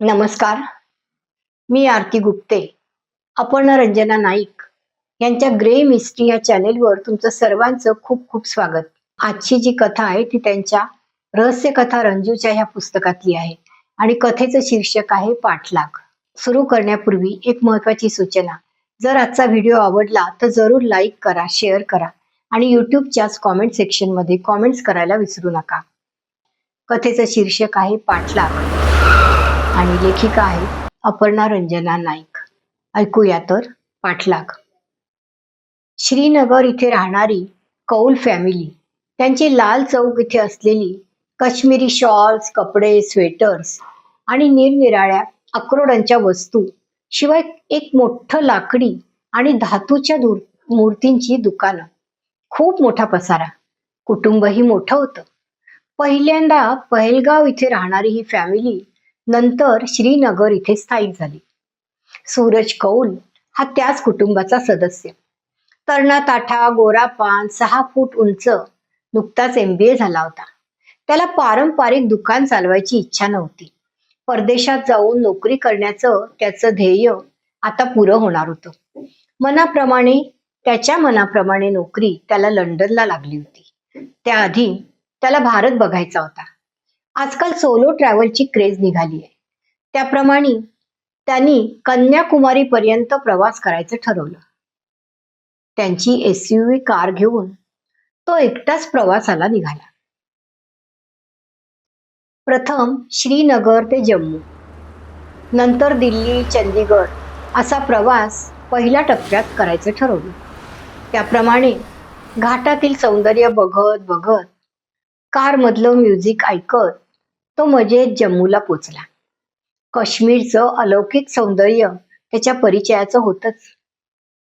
नमस्कार. मी आरती गुप्ते आपण रंजना नाईक. यांच्या ग्रे मिस्ट्री या चॅनेलवर तुमचं सर्वांचं खूप खूप स्वागत. आजची जी कथा आहे ती त्यांच्या रहस्य कथा रंजूच्या ह्या पुस्तकातली आहे. आणि कथेचं शीर्षक आहे पाठलाग. सुरू करण्यापूर्वी एक महत्वाची सूचना. जर आजचा व्हिडिओ आवडला तर जरूर लाईक करा शेअर करा आणि युट्यूबच्याच कॉमेंट सेक्शनमध्ये कॉमेंट्स करायला विसरू नका. कथेचं शीर्षक आहे पाठलाग. आणि लेखिका आहे अपर्णा रंजना नाईक. ऐकूया तर पाठलाग. श्रीनगर इथे राहणारी कौल फॅमिली त्यांची लाल चौक इथे असलेली काश्मीरी शॉल्स कपडे स्वेटर्स आणि निरनिराळ्या अक्रोडांच्या वस्तू शिवाय एक मोठं लाकडी आणि धातूच्या दूर मूर्तींची दुकानं. खूप मोठा पसारा. कुटुंबही मोठं होतं. पहिल्यांदा पहलगाव इथे राहणारी ही फॅमिली नंतर श्रीनगर इथे स्थायिक झाली. सूरज कौल हा त्याच कुटुंबाचा सदस्य. तरणा ताठा गोरापान सहा फूट उंच नुकताच एमबीए झाला होता. त्याला पारंपरिक दुकान चालवायची इच्छा नव्हती. परदेशात जाऊन नोकरी करण्याचं त्याचं ध्येय आता पुरं होणार होतं. मनाप्रमाणे त्याच्या मनाप्रमाणे नोकरी त्याला लंडनला लागली होती. त्याआधी त्याला भारत बघायचा होता. आजकाल सोलो ट्रॅव्हलची क्रेज निघाली आहे. त्याप्रमाणे त्यांनी कन्याकुमारी पर्यंत प्रवास करायचं ठरवलं. त्यांची एस कार घेऊन तो एकटाच प्रवासाला निघाला. प्रथम श्रीनगर ते जम्मू नंतर दिल्ली चंदीगड असा प्रवास पहिल्या टप्प्यात करायचं ठरवलं. त्याप्रमाणे घाटातील सौंदर्य बघत बघत कारमधलं म्युझिक ऐकत तो मजेत जम्मूला पोचला. काश्मीरचं अलौकिक सौंदर्य त्याच्या परिचयाचं होतच.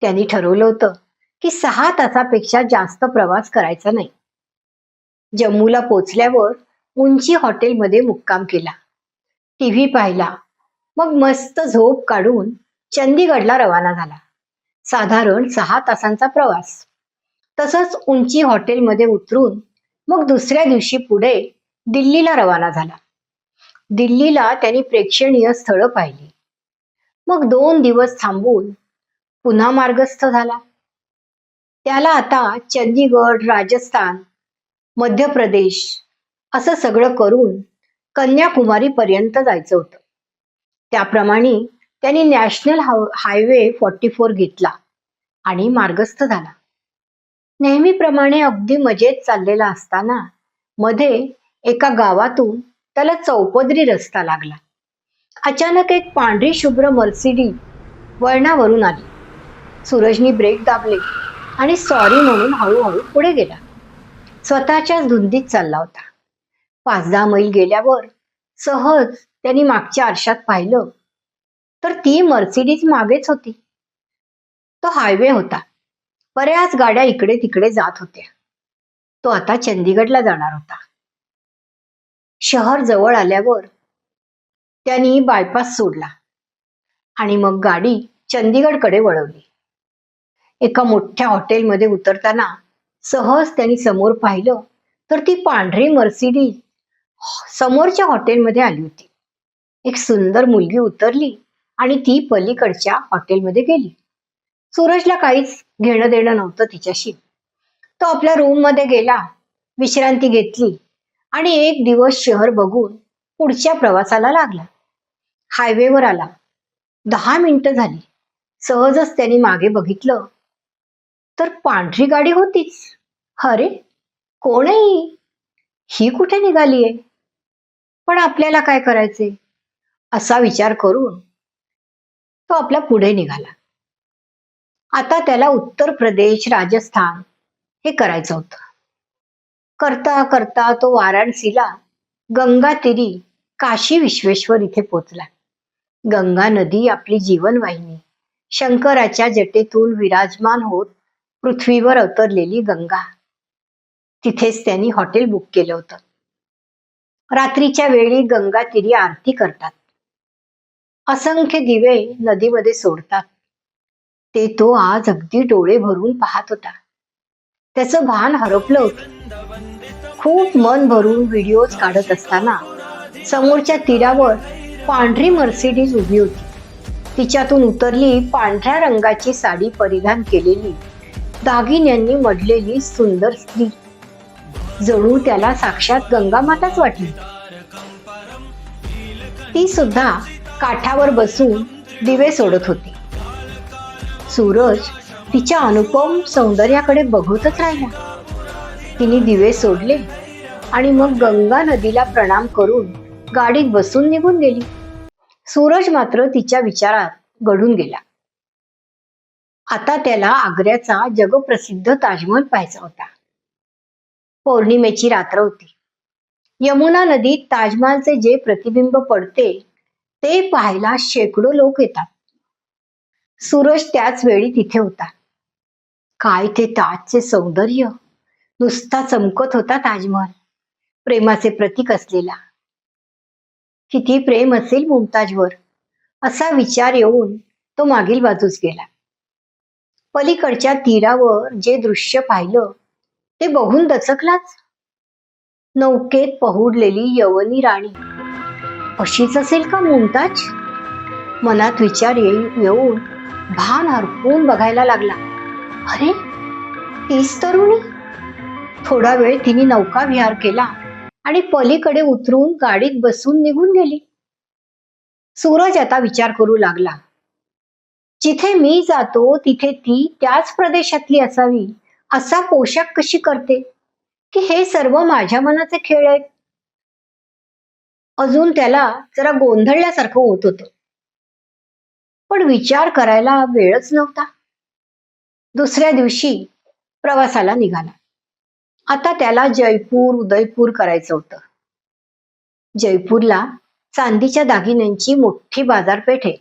त्यांनी ठरवलं होतं की सहा तासापेक्षा जास्त प्रवास करायचा नाही. जम्मूला पोचल्यावर उंची हॉटेलमध्ये मुक्काम केला. टीव्ही पाहिला. मग मस्त झोप काढून चंदीगडला रवाना झाला. साधारण सहा तासांचा प्रवास. तसंच उंची हॉटेलमध्ये उतरून मग दुसऱ्या दिवशी पुढे दिल्लीला रवाना झाला. दिल्लीला त्यांनी प्रेक्षणीय स्थळं पाहिली. मग दोन दिवस थांबून पुन्हा मार्गस्थ झाला. त्याला आता चंदीगड राजस्थान मध्य प्रदेश असं सगळं करून कन्याकुमारी पर्यंत जायचं होतं. त्याप्रमाणे त्यांनी नॅशनल हायवे फॉर्टी फोर घेतला आणि मार्गस्थ झाला. नेहमीप्रमाणे अगदी मजेत चाललेला असताना मध्ये एका गावातून त्याला चौपदरी रस्ता लागला. अचानक एक पांढरी शुभ्र मर्सिडी वळणावरून आली. सूरजनी ब्रेक दाबले आणि सॉरी म्हणून हळूहळू पुढे गेला. स्वतःच्याच धुंदीत चालला होता. पाच दहा मैल गेल्यावर सहज त्यांनी मागच्या आरशात पाहिलं तर ती मर्सिडीज मागेच होती. तो हायवे होता. बऱ्याच गाड्या इकडे तिकडे जात होत्या. तो आता चंदीगडला जाणार होता. शहर जवळ आल्यावर त्यांनी बायपास सोडला आणि मग गाडी चंदीगडकडे वळवली. एका मोठ्या हॉटेलमध्ये उतरताना सहज त्यांनी समोर पाहिलं तर ती पांढरी मर्सिडीज समोरच्या हॉटेलमध्ये आली होती. एक सुंदर मुलगी उतरली आणि ती पलीकडच्या हॉटेलमध्ये गेली. सूरजला काहीच घेणं देणं नव्हतं तिच्याशी. तो आपल्या रूममध्ये गेला विश्रांती घेतली आणि एक दिवस शहर बघून पुढच्या प्रवासाला लागला. हायवेवर आला. दहा मिनिटं झाली. सहजच त्यांनी मागे बघितलं. तर पांढरी गाडी होतीच. अरे कोण आहे ही? ही कुठे निघालीये? पण आपल्याला काय करायचे असा विचार करून तो आपला पुढे निघाला. आता त्याला उत्तर प्रदेश राजस्थान हे करायचं होतं. करता करता तो वाराणसीला गंगा तिरी काशी विश्वेश्वर इथे पोचला गंगा नदी आपली जीवनवाहिनी. शंकराच्या जटेतून विराजमान होत पृथ्वीवर अवतरलेली गंगा. तिथेच त्यांनी हॉटेल बुक केलं होतं. रात्रीच्या वेळी गंगा तिरी आरती करतात. असंख्य दिवे नदीमध्ये सोडतात. ते तो आज अगदी डोळे भरून पाहत होता. त्याचं भान हरपलं होतं. खूप मन भरून व्हिडिओज काढत असताना समोरच्या तीरावर पांढरी मर्सिडीज उभी होती. तिच्यातून उतरली पांढऱ्या रंगाची साडी परिधान केलेली दागिन्यांनी मडलेली सुंदर स्त्री. जणू त्याला साक्षात गंगामाताच वाटली. ती सुद्धा काठावर बसून दिवे सोडत होती. सूरज तिच्या अनुपम सौंदर्याकडे बघतच राहिला. तिने दिवे सोडले आणि मग गंगा नदीला प्रणाम करून गाडीत बसून निघून गेली. सूरज मात्र तिच्या विचारात घडून गेला. आता त्याला आग्र्याचा जगप्रसिद्ध ताजमहल पाहायचा होता. पौर्णिमेची रात्र होती. यमुना नदीत ताजमहालचे जे प्रतिबिंब पडते ते पाहायला शेकडो लोक येतात. सूरज त्याच वेळी तिथे होता. काय ते ताजचे सौंदर्य! नुसता चमकत होता ताजमहल. प्रेमाचे प्रतीक असलेला. किती प्रेम असेल मुमताजवर असा विचार येऊन तो मागील बाजूस गेला. पलीकडच्या तीरावर जे दृश्य पाहिलं ते बघून दचकलाच. नौकेत पहुडलेली यवनी राणी. अशीच असेल का मुमताज? मनात विचार येऊन भान हरपून बघायला लागला. अरे तीच तरुणी? थोडा वेळ तिने नौका विहार केला आणि पलीकडे उतरून गाडीत बसून निघून गेली. सूरज आता विचार करू लागला. जिथे मी जातो तिथे ती त्याच प्रदेशातली असावी असा पोशाख कशी करते? की हे सर्व माझ्या मनाचे खेळ आहेत. अजून त्याला जरा गोंधळल्यासारखं होत होतं. पण विचार करायला वेळच नव्हता. दुसऱ्या दिवशी प्रवासाला निघाला. आता त्याला जयपूर उदयपूर करायचं होतं. जयपूरला चांदीच्या दागिन्यांची मोठी बाजारपेठ आहे.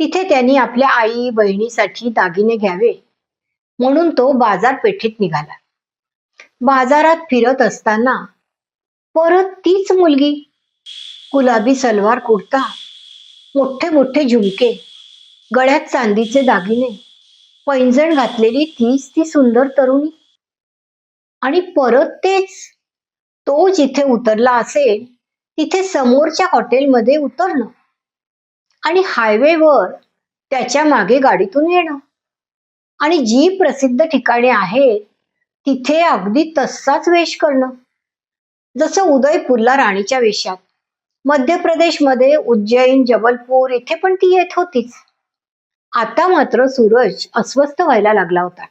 तिथे त्यांनी आपल्या आई बहिणीसाठी दागिने घ्यावे म्हणून तो बाजारपेठेत निघाला. बाजारात फिरत असताना परत तीच मुलगी गुलाबी सलवार कुर्ता मोठे मोठे झुमके गळ्यात चांदीचे दागिने पैंजण घातलेली तीच ती सुंदर तरुणी आणि परत तेच तो जिथे उतरला असेल तिथे समोरच्या हॉटेलमध्ये उतरणं. आणि हायवेवर त्याच्यामागे गाडीतून येणं. आणि जी प्रसिद्ध ठिकाणे आहेत तिथे अगदी तसाच वेश करणं. जसं उदयपूरला राणीच्या वेशात. मध्य प्रदेशमध्ये उज्जैन जबलपूर इथे पण ती येत होतीच. आता मात्र सूरज अस्वस्थ व्हायला लागला होता.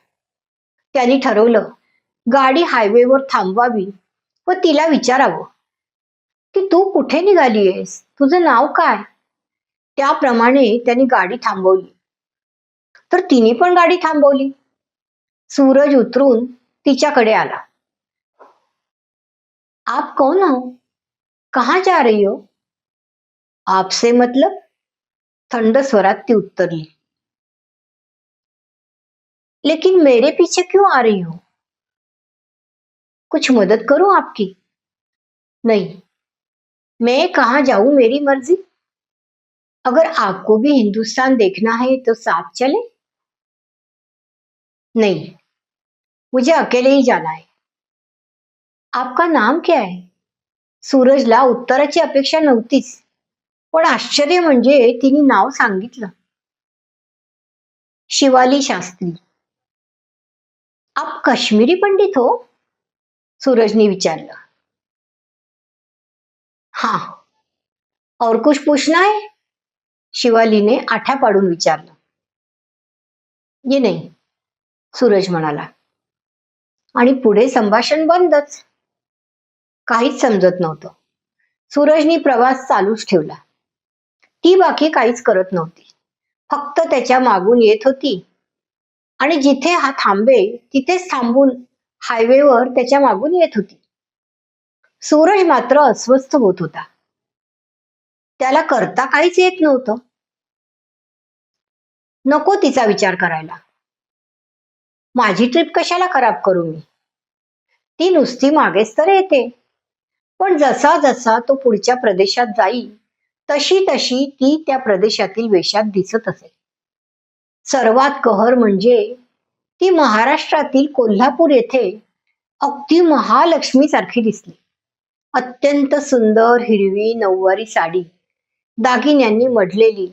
त्यांनी ठरवलं गाडी हायवेवर थांबवावी व तिला विचारावं की तू कुठे निघालीयस तुझं नाव काय? त्याप्रमाणे त्यांनी गाडी थांबवली. तर तिने पण गाडी थांबवली. सूरज उतरून तिच्याकडे आला. आप कौन हो? कहाँ जा रही हो? आपसे मतलब? थंड स्वरात ती उत्तरली. लेकिन मेरे पीछे क्यों आ रही हो? कुछ मदद करूं आपकी। नहीं मैं कहाँ जाऊं मेरी मर्जी? अगर आपको भी हिंदुस्तान देखना है तो साथ चले। नहीं मुझे अकेले ही जाना है। आपका नाम क्या है? सूरजला उत्तराची अपेक्षा नव्हतीच पण आश्चर्य म्हणजे तिने नाव सांगितलं. शिवाली शास्त्री. आप कश्मीरी पंडित हो? सूरजने विचारलं. हा. और कुछ पूछना है शिवालीने आठ्या पाडून विचारलं. ये नाही सूरज म्हणाला. आणि पुढे संभाषण बंदच. काहीच समजत नव्हतं. सूरजनी प्रवास चालूच ठेवला. ती बाकी काहीच करत नव्हती. फक्त त्याच्या मागून येत होती. आणि जिथे हा थांबे तिथेच थांबून हायवेवर त्याच्या मागून येत होती. सूरज मात्र अस्वस्थ होत होता. त्याला करता काहीच येत नव्हतं. नको तिचा विचार करायला. माझी ट्रिप कशाला खराब करू मी? ती नुसती मागेच तर येते. पण जसा जसा तो पुढच्या प्रदेशात जाईल तशी तशी ती त्या प्रदेशातील वेशात दिसत असेल सर्वात कहर म्हणजे ती महाराष्ट्रातील कोल्हापूर येथे अगदी महालक्ष्मी सारखी दिसली. अत्यंत सुंदर हिरवी नऊवारी साडी दागिन्यांनी मढलेली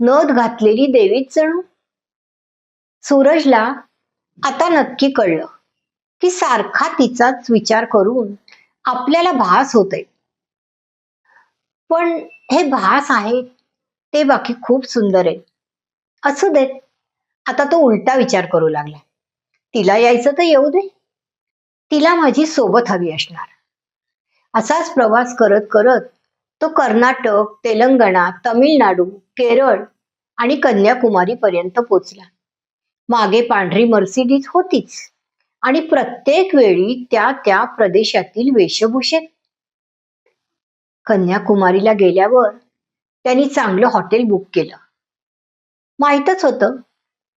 नथ घातलेली देवीच जणू. सूरजला आता नक्की कळलं की सारखा तिचाच विचार करून आपल्याला भास होतय. पण हे भास आहे ते बाकी खूप सुंदर आहे. असू देत आता तो उलटा विचार करू लागला. तिला यायचं तर येऊ दे. तिला माझी सोबत हवी असणार. असाच प्रवास करत करत तो कर्नाटक तेलंगणा तमिळनाडू केरळ आणि कन्याकुमारी पर्यंत पोचला. मागे पांढरी मर्सिडीज होतीच आणि प्रत्येक वेळी त्या त्या प्रदेशातील वेशभूषेत. कन्याकुमारीला गेल्यावर त्यांनी चांगलं हॉटेल बुक केलं. माहीतच होतं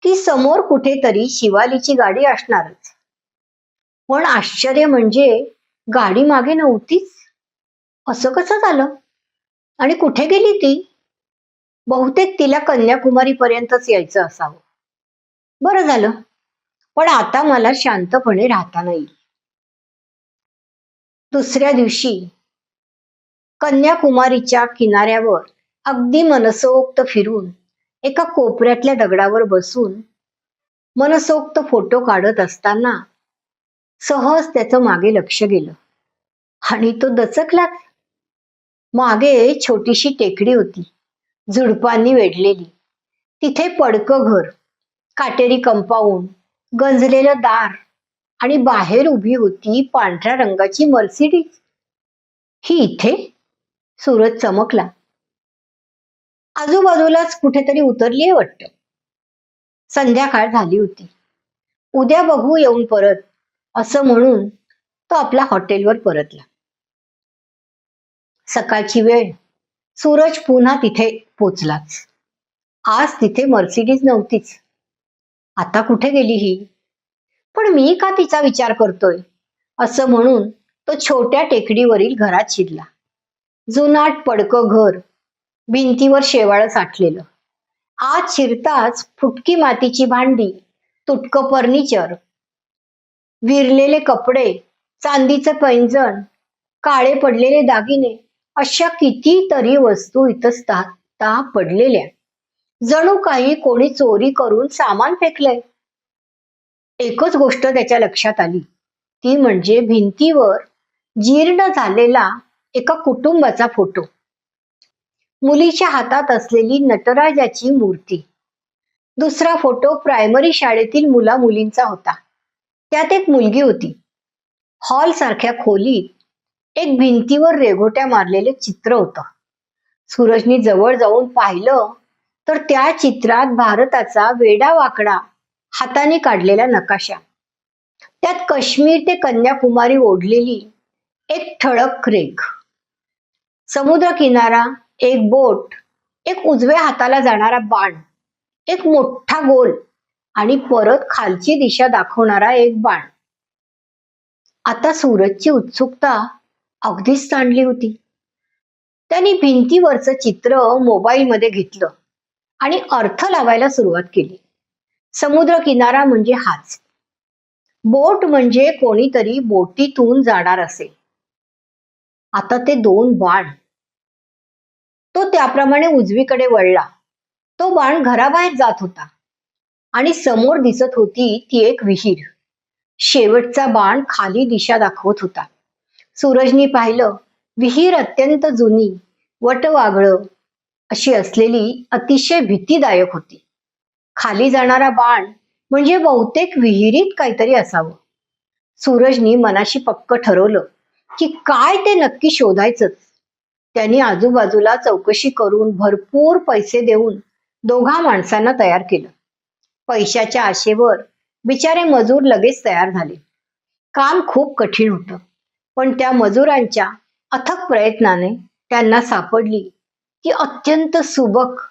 की समोर कुठेतरी शिवालीची गाडी असणारच. पण आश्चर्य म्हणजे गाडी मागे नव्हतीच. असं कसं झालं? आणि कुठे गेली ती? बहुतेक तिला कन्याकुमारी पर्यंतच यायचं असावं. बरं झालं. पण आता मला शांतपणे राहता नाही दुसऱ्या दिवशी कन्याकुमारीच्या किनाऱ्यावर अगदी मनसोक्त फिरून एका कोपऱ्यातल्या दगडावर बसून मनसोक्त फोटो काढत असताना सहज त्याचं मागे लक्ष गेलं. आणि तो दचकलाच मागे छोटीशी टेकडी होती. झुडपांनी वेढलेली. तिथे पडकं घर काटेरी कंपाऊंड गंजलेलं दार आणि बाहेर उभी होती पांढऱ्या रंगाची मर्सिडीज. ही इथे? सूरज चमकला. आजूबाजूलाच कुठेतरी उतरलीये वाटतं. संध्याकाळ झाली होती. उद्या बघू येऊन परत असं म्हणून तो आपल्या हॉटेलवर परतला. सकाळची वेळ. सूरज पुन्हा तिथे पोचलाच. आज तिथे मर्सिडीज नव्हतीच. आता कुठे गेली ही? पण मी का तिचा विचार करतोय? असं म्हणून तो छोट्या टेकडीवरील घरात शिरला. जुनाट पडकं घर भिंतीवर शेवाळ साठलेलं. आत शिरताच फुटकी मातीची भांडी तुटकं फर्निचर विरलेले कपडे चांदीचं पैंजण काळे पडलेले दागिने अशा कितीतरी वस्तू इतस्ता पडलेल्या. जणू काही कोणी चोरी करून सामान फेकलंय. एकच गोष्ट त्याच्या लक्षात आली. ती म्हणजे भिंतीवर जीर्ण झालेला एका कुटुंबाचा फोटो. मुलीच्या हातात असलेली नटराजाची मूर्ती. दुसरा फोटो प्रायमरी शाळेतील मुला मुलींचा होता. त्यात एक मुलगी होती. हॉल सारख्या खोलीत एक भिंतीवर रेघोट्या मारलेले चित्र होतं. सूरजनी जवळ जाऊन पाहिलं तर त्या चित्रात भारताचा वेडा वाकडा हाताने काढलेला नकाशा. त्यात काश्मीर ते कन्याकुमारी ओढलेली एक ठळक रेख समुद्र किनारा एक बोट एक उजव्या हाताला जाणारा बाण एक मोठा गोल आणि परत खालची दिशा दाखवणारा एक बाण. आता सूरजची उत्सुकता अगदीच ताणली होती. त्यांनी भिंतीवरचं चित्र मोबाईलमध्ये घेतलं आणि अर्थ लावायला सुरुवात केली. समुद्र किनारा म्हणजे हाच. बोट म्हणजे कोणीतरी बोटीतून जाणार असेल. आता ते दोन बाण. तो त्याप्रमाणे उजवीकडे वळला. तो बाण घराबाहेर जात होता. आणि समोर दिसत होती ती एक विहीर. शेवटचा बाण खाली दिशा दाखवत होता. सूरजनी पाहिलं विहीर अत्यंत जुनी वटवागळं अशी असलेली अतिशय भीतीदायक होती. खाली जाणारा बाण म्हणजे बहुतेक विहिरीत काहीतरी असावं. सूरजनी मनाशी पक्क ठरवलं की काय ते नक्की शोधायचंच. त्यांनी आजूबाजूला चौकशी करून भरपूर पैसे देऊन दोघा माणसांना तयार केलं. पैशाच्या आशेवर बिचारे मजूर लगेच तयार झाले. काम खूप कठीण होतं पण त्या मजुरांच्या अथक प्रयत्नाने त्यांना सापडली ती अत्यंत सुबक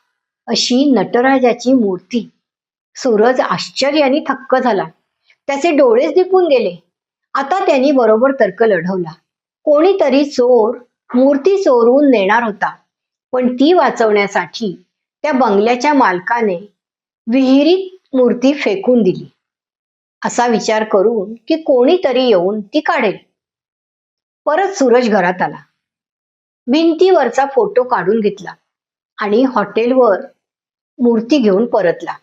अशी नटराजाची मूर्ती. सूरज आश्चर्याने थक्क झाला. त्याचे डोळेच दिपून गेले. आता त्यांनी बरोबर तर्क लढवला. कोणीतरी चोर मूर्ती चोरून नेणार होता. पण ती वाचवण्यासाठी त्या बंगल्याच्या मालकाने विहिरीत मूर्ती फेकून दिली. असा विचार करून की कोणीतरी येऊन ती काढेल. परत सूरज घरात आला. भिंतीवरचा फोटो काढून घेतला आणि हॉटेलवर मूर्ती घेऊन परतला.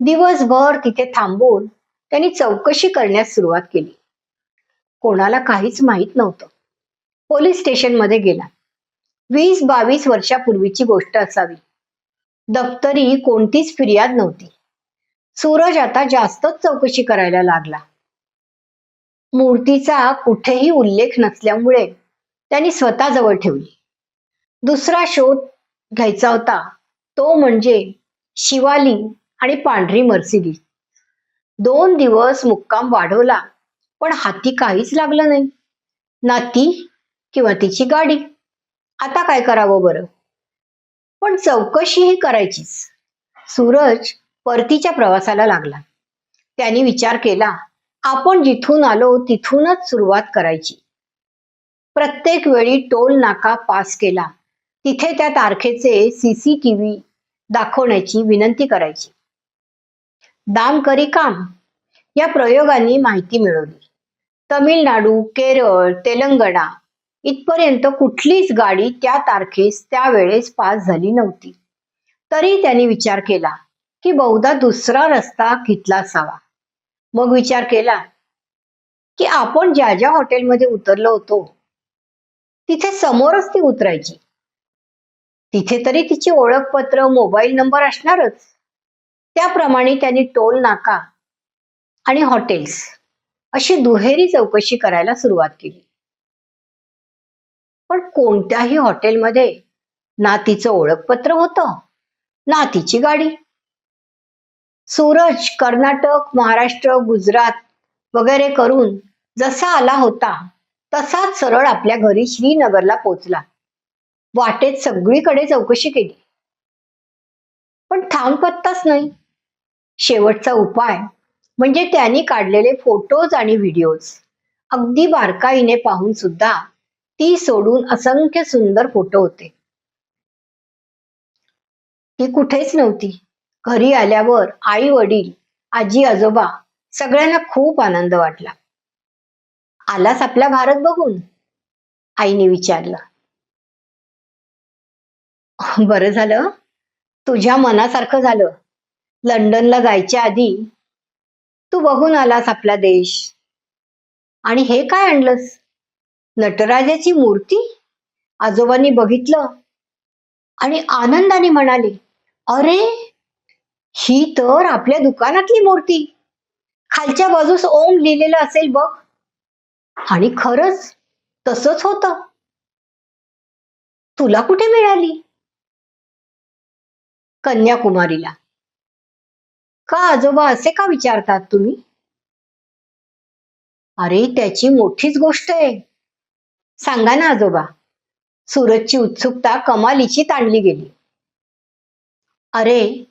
दिवसभर तिथे थांबून त्यांनी चौकशी करण्यास सुरुवात केली. कोणाला काहीच माहीत नव्हतं. पोलीस स्टेशनमध्ये गेला. वीस बावीस वर्षापूर्वीची गोष्ट असावी. दप्तरी कोणतीच फिर्याद नव्हती. सूरज आता जास्तच चौकशी करायला लागला. मूर्तीचा कुठेही उल्लेख नसल्यामुळे त्यांनी स्वतःजवळ ठेवली. दुसरा शोध घ्यायचा होता. तो म्हणजे शिवाली आणि पांढरी मर्सिडीज. दोन दिवस मुक्काम वाढवला पण हाती काहीच लागलं नाही. ना ती किंवा तिची गाडी. आता काय करावं बरं? पण चौकशीही करायचीच. सूरज परतीच्या प्रवासाला लागला. त्याने विचार केला आपण जिथून आलो तिथूनच सुरुवात करायची. प्रत्येक वेळी टोल नाका पास केला. तिथे त्या तारखेचे सीसीटीव्ही दाखवण्याची विनंती करायची. दाम करी काम. या प्रयोगांनी माहिती मिळवली. तमिळनाडू केरळ तेलंगणा इथपर्यंत कुठलीच गाडी त्या तारखेस त्यावेळेस पास झाली नव्हती. तरी त्यांनी विचार केला की बहुधा दुसरा रस्ता घेतला असावा? मग विचार केला की आपण ज्या ज्या हॉटेलमध्ये उतरलो होतो तिथे समोरच ती उतरायची. तिथे तरी तिची ओळखपत्र मोबाईल नंबर असणारच. त्याप्रमाणे त्यांनी टोल नाका आणि हॉटेल्स अशी दुहेरी चौकशी करायला सुरुवात केली. पण कोणत्याही हॉटेलमध्ये ना तिचं ओळखपत्र होतं. ना तिची गाडी. सूरज कर्नाटक महाराष्ट्र गुजरात वगैरे करून जसा आला होता तसाच सरळ आपल्या घरी श्रीनगरला पोचला वाटेत सगळीकडे चौकशी केली. पण थांब पत्ताच नाही. शेवटचा उपाय म्हणजे त्यांनी काढलेले फोटोज आणि व्हिडिओज अगदी बारकाईने पाहून सुद्धा ती सोडून असंख्य सुंदर फोटो होते. ती कुठेच नव्हती. घरी आल्यावर आई वडील आजी आजोबा सगळ्यांना खूप आनंद वाटला. आलास आपला भारत बघून? आईने विचारलं. बरं झालं. तुझ्या मनासारखं झालं. लंडनला जायच्या आधी तू बघून आलास आपला देश. आणि हे काय आणलंस? नटराजाची मूर्ती आजोबांनी बघितलं आणि आनंदाने म्हणाले अरे ही तर आपल्या दुकानातली मूर्ती. खालच्या बाजूस ओम लिहिलेलं असेल बघ. आणि खरंच तसंच होतं. तुला कुठे मिळाली? कन्याकुमारीला. का आजोबा असे का विचारतात तुम्ही? अरे त्याची मोठीच गोष्ट आहे. सांगा ना आजोबा. सूरजची उत्सुकता कमालीची ताणली गेली. अरे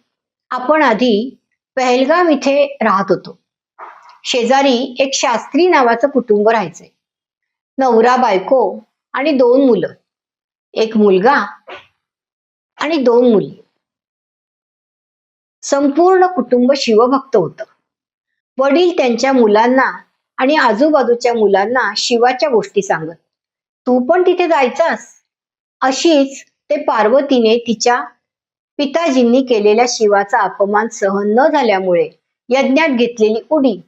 आपण आधी पहलगाम इथे राहत होतो. शेजारी एक शास्त्री नावाचं कुटुंब राहायचंय. नवरा बायको आणि दोन मुलं. एक मुलगा आणि दोन मुली. संपूर्ण कुटुंब शिवभक्त होतं. वडील त्यांच्या मुलांना आणि आजूबाजूच्या मुलांना शिवाच्या गोष्टी सांगत. तू पण तिथे जायचास? अशीच ते पार्वतीने तिच्या पिताजींनी केलेल्या शिवाचा अपमान सहन न झाल्यामुळे यज्ञात घेतलेली उडी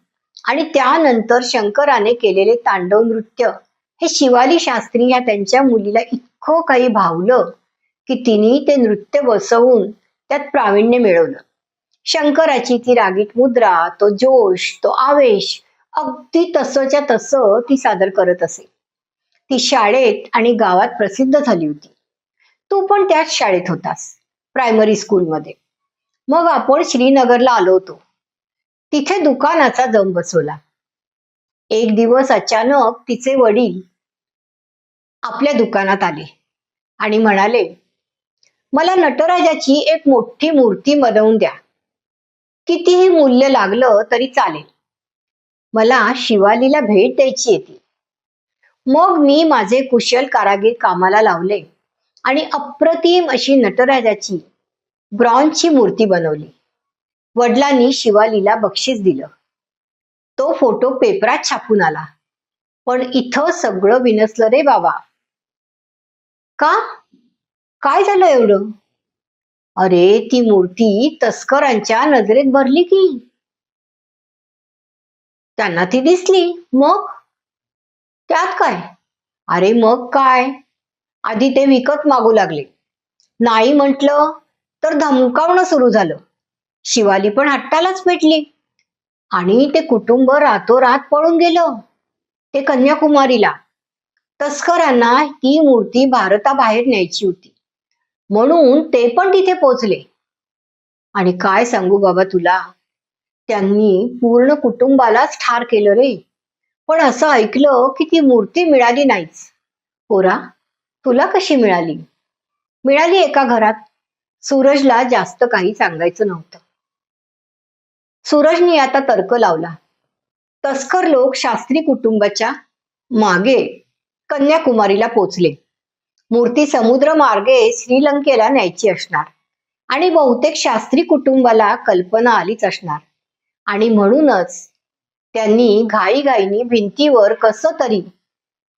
आणि त्यानंतर शंकराने केलेले तांडव नृत्य हे शिवाली शास्त्री या त्यांच्या मुलीला इतकं काही भावलं की तिने ते नृत्य बसवून त्यात प्रावीण्य मिळवलं. शंकराची ती रागीत मुद्रा तो जोश तो आवेश अगदी तसंच्या तसं ती सादर करत असे. ती शाळेत आणि गावात प्रसिद्ध झाली होती. तू पण त्याच शाळेत होतास प्रायमरी स्कूलमध्ये मग आपण श्रीनगरला आलो होतो. तिथे दुकानाचा जम बसवला. एक दिवस अचानक तिचे वडील आपल्या दुकानात आले आणि म्हणाले मला नटराजाची एक मोठी मूर्ती बनवून द्या. कितीही मूल्य लागलं तरी चालेल. मला शिवालीला भेट द्यायची येते. मग मी माझे कुशल कारागीर कामाला लावले आणि अप्रतिम अशी नटराजाची ब्रॉन्झची मूर्ती बनवली. वडिलांनी शिवालीला बक्षीस दिलं. तो फोटो पेपरात छापून आला. पण इथं सगळं विनसलं रे बाबा. का? काय झालं एवढं? अरे ती मूर्ती तस्करांच्या नजरेत भरली की. त्यांना ती दिसली. मग? त्यात काय? अरे मग काय? आधी ते विकत मागू लागले. नाही म्हटलं तर धमकावणं सुरू झालं. शिवाली पण हट्टालाच पेटली आणि ते कुटुंब रातोरात पळून गेलं. ते कन्याकुमारीला. तस्करांना ती मूर्ती भारताबाहेर न्यायची होती. म्हणून ते पण तिथे पोचले आणि काय सांगू बाबा तुला? त्यांनी पूर्ण कुटुंबालाच ठार केलं रे. पण असं ऐकलं की ती मूर्ती मिळाली नाहीच. पोरा तुला कशी मिळाली? मिळाली एका घरात. सूरजला जास्त काही सांगायचं नव्हतं. सूरजने आता तर्क लावला. तस्कर लोक शास्त्री कुटुंबाच्या मागे कन्याकुमारीला पोचले. मूर्ती समुद्र मार्गे श्रीलंकेला न्यायची असणार आणि बहुतेक शास्त्री कुटुंबाला कल्पना आलीच असणार. आणि म्हणूनच त्यांनी घाईघाईनी भिंतीवर कसं तरी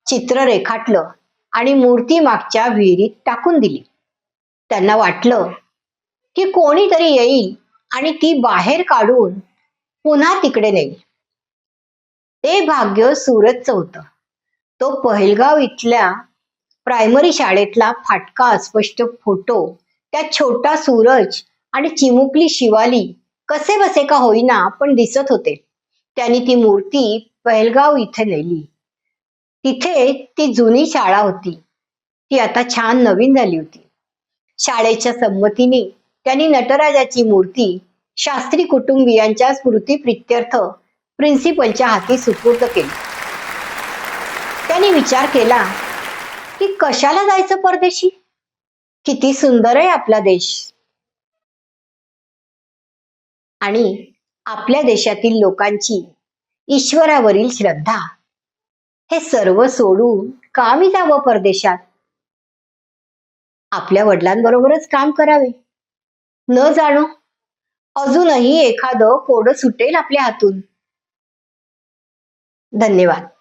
चित्र रेखाटलं आणि मूर्ती मागच्या विहिरीत टाकून दिली. त्यांना वाटलं की कोणीतरी येईल आणि ती बाहेर काढून पुन्हा तिकडे नेईल. ते भाग्य सूरजचं होतं. तो पहिलगाव इथल्या प्रायमरी शाळेतला फाटका अस्पष्ट फोटो त्या छोटा सूरज आणि चिमुकली शिवाली कसे बसे का होईना पण दिसत होते. त्यांनी ती मूर्ती पहलगाव इथे नेली. तिथे ती जुनी शाळा होती. ती आता छान नवीन झाली होती. शाळेच्या संमतीने त्यांनी नटराजाची मूर्ती शास्त्री कुटुंबियांच्या स्मृती प्रित्यर्थ प्रिन्सिपलच्या हाती सुपूर्द केली. त्यांनी विचार केला की कशाला जायचं परदेशी? किती सुंदर आहे आपला देश. आणि आपल्या देशातील लोकांची ईश्वरावरील श्रद्धा हे सर्व सोडून कामी जावं परदेशात. आपल्या वडिलांबरोबरच काम करावे. न जाणो अजूनही एखादं कोड सुटेल आपल्या हातून. धन्यवाद.